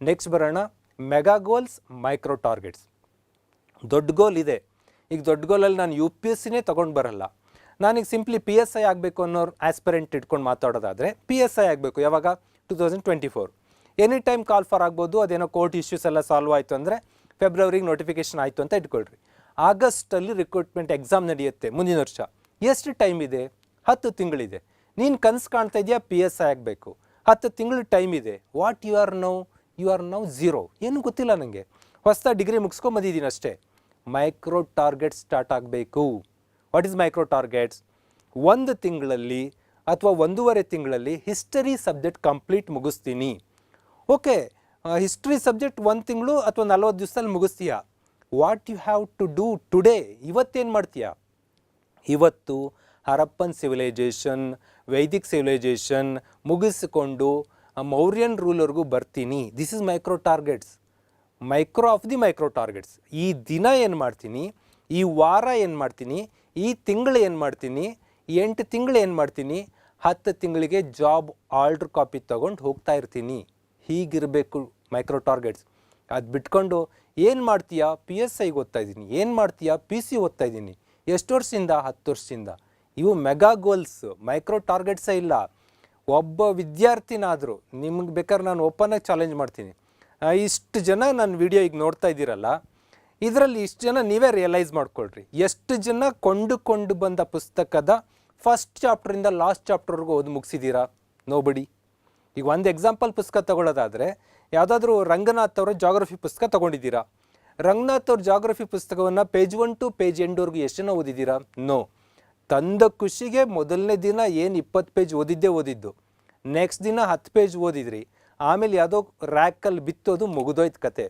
Next ಬರೋಣ mega goals micro targets ದೊಡ್ಡ goal ಇದೆ. ಈಗ ದೊಡ್ಡ ಗೋಲಲ್ಲಿ ನಾನು ಯು ಪಿ ಎಸ್ ಸಿನೇ ತೊಗೊಂಡು ಬರಲ್ಲ. ನಾನೀಗ ಸಿಂಪ್ಲಿ ಪಿ ಎಸ್ ಐ ಆಗಬೇಕು ಅನ್ನೋರು ಆಸ್ಪಿರೆಂಟ್ ಇಟ್ಕೊಂಡು ಮಾತಾಡೋದಾದರೆ ಪಿ ಎಸ್ ಐ ಆಗಬೇಕು ಯಾವಾಗ? Two thousand twenty four any time call for ಆಗ್ಬೋದು, ಅದೇನೋ ಕೋರ್ಟ್ ಇಶ್ಯೂಸ್ ಎಲ್ಲ ಸಾಲ್ವ್ ಆಯಿತು ಅಂದರೆ ಫೆಬ್ರವರಿಗೆ ನೋಟಿಫಿಕೇಶನ್ ಆಯಿತು ಅಂತ ಇಟ್ಕೊಳ್ರಿ. ಆಗಸ್ಟಲ್ಲಿ ರಿಕ್ರೂಟ್ಮೆಂಟ್ ಎಕ್ಸಾಮ್ ನಡೆಯುತ್ತೆ ಮುಂದಿನ ವರ್ಷ. ಎಷ್ಟು ಟೈಮ್ ಇದೆ? ಹತ್ತು ತಿಂಗಳಿದೆ ನೀನು ಕನಸು ಕಾಣ್ತಾ ಇದೆಯಾ? ಪಿ ಎಸ್ ಐ ಆಗಬೇಕು. ಹತ್ತು ತಿಂಗಳು ಟೈಮ್ ಇದೆ. What you are now you are now zero ಏನೂ ಗೊತ್ತಿಲ್ಲ ನನಗೆ ಹೊಸ ಡಿಗ್ರಿ ಮುಗಿಸ್ಕೊಂಬಂದಿದ್ದೀನಿ ಅಷ್ಟೇ. ಮೈಕ್ರೋ ಟಾರ್ಗೆಟ್ಸ್ ಸ್ಟಾರ್ಟ್ ಆಗಬೇಕು. ವಾಟ್ ಈಸ್ ಮೈಕ್ರೋ ಟಾರ್ಗೆಟ್ಸ್ ಒಂದು ತಿಂಗಳಲ್ಲಿ ಅಥವಾ ಒಂದೂವರೆ ತಿಂಗಳಲ್ಲಿ ಹಿಸ್ಟರಿ ಸಬ್ಜೆಕ್ಟ್ ಕಂಪ್ಲೀಟ್ ಮುಗಿಸ್ತೀನಿ. ಓಕೆ ಹಿಸ್ಟ್ರಿ ಸಬ್ಜೆಕ್ಟ್ ಒಂದು ತಿಂಗಳು ಅಥವಾ ನಲ್ವತ್ತು ದಿವಸದಲ್ಲಿ ಮುಗಿಸ್ತೀಯಾ? What you have to do today ಇವತ್ತೇನು ಮಾಡ್ತೀಯಾ? ಇವತ್ತು ಹರಪ್ಪನ್ ಸಿವಿಲೈಜೇಷನ್ ವೈದಿಕ್ ಸಿವಿಲೈಜೇಷನ್ ಮುಗಿಸಿಕೊಂಡು ಆ ಮೌರ್ಯನ್ ರೂಲರ್ಗೂ ಬರ್ತೀನಿ. This is micro targets micro of the micro targets ಈ ದಿನ ಏನು ಮಾಡ್ತೀನಿ? ಈ ವಾರ ಏನು ಮಾಡ್ತೀನಿ? ಈ ತಿಂಗಳು ಏನು ಮಾಡ್ತೀನಿ? ಎಂಟು ತಿಂಗಳು ಏನು ಮಾಡ್ತೀನಿ? ಹತ್ತು ತಿಂಗಳಿಗೆ ಜಾಬ್ ಆರ್ಡ್ರ್ ಕಾಪಿ ತೊಗೊಂಡು ಹೋಗ್ತಾ ಇರ್ತೀನಿ. ಹೀಗಿರಬೇಕು ಮೈಕ್ರೋ ಟಾರ್ಗೆಟ್ಸ್ ಅದು ಬಿಟ್ಕೊಂಡು ಏನು ಮಾಡ್ತೀಯಾ? ಪಿ ಎಸ್ ಐಗೆ ಓದ್ತಾ ಇದ್ದೀನಿ. ಏನು ಮಾಡ್ತೀಯಾ? ಪಿ ಸಿ ಓದ್ತಾ ಇದ್ದೀನಿ. ಎಷ್ಟು ವರ್ಷದಿಂದ? ಹತ್ತು ವರ್ಷದಿಂದ. ಇವು ಮೆಗಾ ಗೋಲ್ಸ್ ಮೈಕ್ರೋ ಟಾರ್ಗೆಟ್ಸೇ ಇಲ್ಲ. ಒಬ್ಬ ವಿದ್ಯಾರ್ಥಿನಾದರೂ ನಿಮ್ಗೆ ಬೇಕಾದ್ರೆ ನಾನು ಓಪನಾಗಿ ಚಾಲೆಂಜ್ ಮಾಡ್ತೀನಿ. ಇಷ್ಟು ಜನ ನನ್ನ ವಿಡಿಯೋ ಈಗ ನೋಡ್ತಾ ಇದ್ದೀರಲ್ಲ, ಇದರಲ್ಲಿ ಇಷ್ಟು ಜನ ನೀವೇ ರಿಯಲೈಸ್ ಮಾಡ್ಕೊಳ್ರಿ. ಎಷ್ಟು ಜನ ಕೊಂಡುಕೊಂಡು ಬಂದ ಪುಸ್ತಕದ ಫಸ್ಟ್ ಚಾಪ್ಟರಿಂದ ಲಾಸ್ಟ್ ಚಾಪ್ಟರ್ವರೆಗೂ ಓದಿ ಮುಗಿಸಿದ್ದೀರಾ ನೋಬಡಿ ಈಗ ಒಂದು ಎಕ್ಸಾಂಪಲ್ ಪುಸ್ತಕ ತಗೊಳ್ಳೋದಾದರೆ ಯಾವುದಾದ್ರೂ ರಂಗನಾಥ್ ಅವರ ಜಾಗ್ರಫಿ ಪುಸ್ತಕ ತಗೊಂಡಿದ್ದೀರಾ? ರಂಗನಾಥ್ ಅವ್ರ ಜಾಗ್ರಫಿ ಪುಸ್ತಕವನ್ನು ಪೇಜ್ ಒನ್ ಟು ಪೇಜ್ ಎಂಡ್ವರೆಗೂ ಎಷ್ಟು ಜನ ಓದಿದ್ದೀರಾ? ನೋ ತಂದ ಖುಷಿಗೆ ಮೊದಲನೇ ದಿನ ಏನು ಇಪ್ಪತ್ತು ಪೇಜ್ ಓದಿದ್ದೇ ಓದಿದ್ದು. ನೆಕ್ಸ್ಟ್ ದಿನ ಹತ್ತು ಪೇಜ್ ಓದಿದ್ರಿ. ಆಮೇಲೆ ಯಾವುದೋ ರ್ಯಾಕಲ್ಲಿ ಬಿತ್ತೋದು ಮುಗಿದೋಯ್ತು ಕತೆ.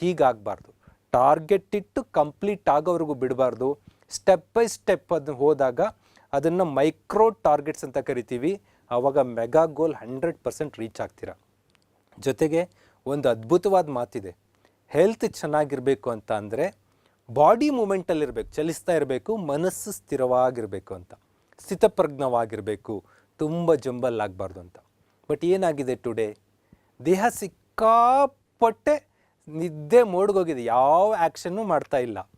ಹೀಗಾಗಬಾರ್ದು. ಟಾರ್ಗೆಟ್ ಇಟ್ಟು ಕಂಪ್ಲೀಟ್ ಆಗೋವರೆಗೂ ಬಿಡಬಾರ್ದು. ಸ್ಟೆಪ್ ಬೈ ಸ್ಟೆಪ್ ಅದನ್ನ ಹೋದಾಗ ಅದನ್ನು ಮೈಕ್ರೋ ಟಾರ್ಗೆಟ್ಸ್ ಅಂತ ಕರಿತೀವಿ. ಆವಾಗ mega goal hundred percent reach ಆಗ್ತೀರ. ಜೊತೆಗೆ ಒಂದು ಅದ್ಭುತವಾದ ಮಾತಿದೆ. ಹೆಲ್ತ್ ಚೆನ್ನಾಗಿರಬೇಕು ಅಂತ ಅಂದರೆ ಬಾಡಿ ಮೂಮೆಂಟಲ್ಲಿರಬೇಕು ಚಲಿಸ್ತಾ ಇರಬೇಕು, ಮನಸ್ಸು ಸ್ಥಿರವಾಗಿರಬೇಕು ಅಂತ. ಸ್ಥಿತಪ್ರಜ್ಞವಾಗಿರಬೇಕು, ತುಂಬ ಜಂಬಲ್ ಆಗಬಾರ್ದು ಅಂತ. ಬಟ್ ಏನಾಗಿದೆ ಟುಡೇ? ದೇಹ ಸಿಕ್ಕಾಪಟ್ಟೆ ನಿದ್ದೆ ಮೋಡ್ಗೋಗಿದೆ, ಯಾವ ಆ್ಯಕ್ಷನ್ನು ಮಾಡ್ತಾ ಇಲ್ಲ.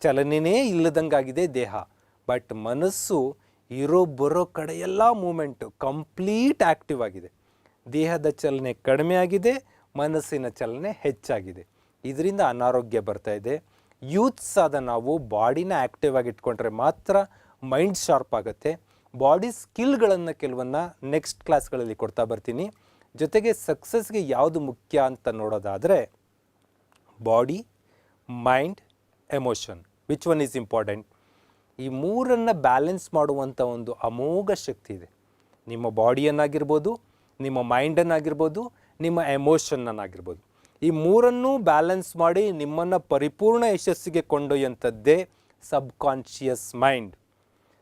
ಚಲನೆಯೇ ಇಲ್ಲದಂಗಾಗಿದೆ ದೇಹ. ಬಟ್ ಮನಸ್ಸು ಇರೋ ಬರೋ ಕಡೆ ಎಲ್ಲ ಮೂಮೆಂಟು ಕಂಪ್ಲೀಟ್ ಆ್ಯಕ್ಟಿವ್ ಆಗಿದೆ. ದೇಹದ ಚಲನೆ ಕಡಿಮೆ ಆಗಿದೆ, ಮನಸ್ಸಿನ ಚಲನೆ ಹೆಚ್ಚಾಗಿದೆ. ಇದರಿಂದ ಅನಾರೋಗ್ಯ ಬರ್ತಾ ಇದೆ. ಯೂತ್ಸ್ ಆದ ನಾವು ಬಾಡಿನ ಆ್ಯಕ್ಟಿವ್ ಆಗಿ ಇಟ್ಕೊಂಡ್ರೆ ಮಾತ್ರ ಮೈಂಡ್ ಶಾರ್ಪ್ ಆಗುತ್ತೆ. ಬಾಡಿ ಸ್ಕಿಲ್ಗಳನ್ನು ಕೆಲವನ್ನ ನೆಕ್ಸ್ಟ್ ಕ್ಲಾಸ್ಗಳಲ್ಲಿ ಕೊಡ್ತಾ ಬರ್ತೀನಿ. ಜೊತೆಗೆ ಸಕ್ಸಸ್ಗೆ ಯಾವುದು ಮುಖ್ಯ ಅಂತ ನೋಡೋದಾದರೆ body, mind, emotion. Which one is important. ಈ ಮೂರನ್ನು ಬ್ಯಾಲೆನ್ಸ್ ಮಾಡುವಂಥ ಒಂದು ಅಮೋಘ ಶಕ್ತಿ ಇದೆ. ನಿಮ್ಮ ಬಾಡಿಯನ್ನಾಗಿರ್ಬೋದು, ನಿಮ್ಮ ಮೈಂಡನ್ನಾಗಿರ್ಬೋದು, ನಿಮ್ಮ ಎಮೋಷನ್ನನ್ನಾಗಿರ್ಬೋದು. ಈ ಮೂರನ್ನೂ ಬ್ಯಾಲೆನ್ಸ್ ಮಾಡಿ ನಿಮ್ಮನ್ನು ಪರಿಪೂರ್ಣ ಯಶಸ್ಸಿಗೆ ಕೊಂಡೊಯ್ಯುವಂಥದ್ದೇ ಸಬ್ಕಾನ್ಷಿಯಸ್ ಮೈಂಡ್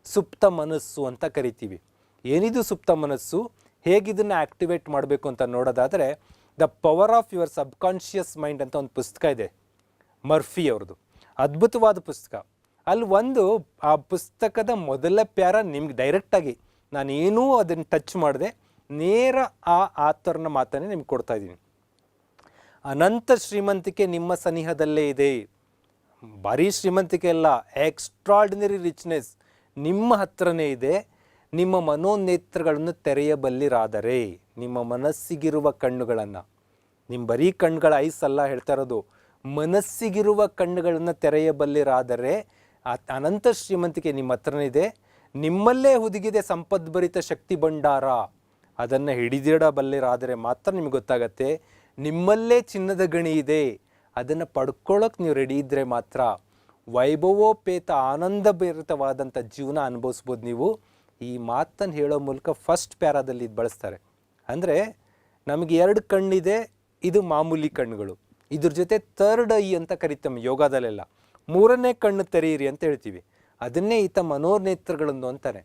ಸುಪ್ತ ಮನಸ್ಸು ಅಂತ ಕರಿತೀವಿ. ಏನಿದು ಸುಪ್ತ ಮನಸ್ಸು? ಹೇಗಿದನ್ನು ಆ್ಯಕ್ಟಿವೇಟ್ ಮಾಡಬೇಕು ಅಂತ ನೋಡೋದಾದರೆ the power of your subconscious mind ಅಂತ ಒಂದು ಪುಸ್ತಕ ಇದೆ. ಮರ್ಫಿ ಅವ್ರದ್ದು ಅದ್ಭುತವಾದ ಪುಸ್ತಕ. ಅಲ್ಲಿ ಒಂದು ಆ ಪುಸ್ತಕದ ಮೊದಲ ಪ್ಯಾರ ನಿಮ್ಗೆ ಡೈರೆಕ್ಟಾಗಿ ನಾನೇನೂ ಅದನ್ನು ಟಚ್ ಮಾಡಿದೆ, ನೇರ ಆ ಆತರನ ಮಾತನ್ನೇ ನಿಮ್ಗೆ ಕೊಡ್ತಾ ಇದ್ದೀನಿ. ಅನಂತ ಶ್ರೀಮಂತಿಕೆ ನಿಮ್ಮ ಸನಿಹದಲ್ಲೇ ಇದೆ. ಬರೀ ಶ್ರೀಮಂತಿಕೆ ಅಲ್ಲ ಎಕ್ಸ್ಟ್ರಾರ್ಡಿನರಿ ರಿಚ್ನೆಸ್ ನಿಮ್ಮ ಹತ್ರನೇ ಇದೆ. ನಿಮ್ಮ ಮನೋನೇತ್ರಗಳನ್ನು ತೆರೆಯಬಲ್ಲಿರಾದರೆ, ನಿಮ್ಮ ಮನಸ್ಸಿಗಿರುವ ಕಣ್ಣುಗಳನ್ನು ನಿಮ್ಮ ಬರೀ ಕಣ್ಣುಗಳ ಐಸ್ ಅಲ್ಲ ಹೇಳ್ತಾ ಇರೋದು, ಮನಸ್ಸಿಗಿರುವ ಕಣ್ಣುಗಳನ್ನು ತೆರೆಯಬಲ್ಲಿರಾದರೆ ಅನಂತ ಶ್ರೀಮಂತಿಕೆ ನಿಮ್ಮ ಹತ್ರನೇ ಇದೆ. ನಿಮ್ಮಲ್ಲೇ ಹುದುಗಿದೆ ಸಂಪದ್ಭರಿತ ಶಕ್ತಿ ಭಂಡಾರ. ಅದನ್ನು ಹಿಡಿದಿಡಬಲ್ಲಿರಾದರೆ ಮಾತ್ರ ನಿಮಗೆ ಗೊತ್ತಾಗತ್ತೆ. ನಿಮ್ಮಲ್ಲೇ ಚಿನ್ನದ ಗಣಿ ಇದೆ. ಅದನ್ನು ಪಡ್ಕೊಳ್ಳೋಕೆ ನೀವು ರೆಡಿ ಇದ್ದರೆ ಮಾತ್ರ ವೈಭವೋಪೇತ ಆನಂದಭರಿತವಾದಂಥ ಜೀವನ ಅನುಭವಿಸ್ಬೋದು ನೀವು. ಈ ಮಾತನ್ನು ಹೇಳೋ ಮೂಲಕ ಫಸ್ಟ್ ಪ್ಯಾರಾದಲ್ಲಿ ಇದು ಬಳಸ್ತಾರೆ. ಅಂದರೆ ನಮಗೆ ಎರಡು ಕಣ್ಣಿದೆ, ಇದು ಮಾಮೂಲಿ ಕಣ್ಣುಗಳು. ಇದ್ರ ಜೊತೆ ಥರ್ಡ್ ಐ ಅಂತ ಕರಿತಮ್ಮ ಯೋಗದಲ್ಲೆಲ್ಲ. ಮೂರನೇ ಕಣ್ಣು ತೆರೆಯಿರಿ ಅಂತ ಹೇಳ್ತೀವಿ. ಅದನ್ನೇ ಈತ ಮನೋರ್ನೇತ್ರಗಳನ್ನು ಅಂತಾನೆ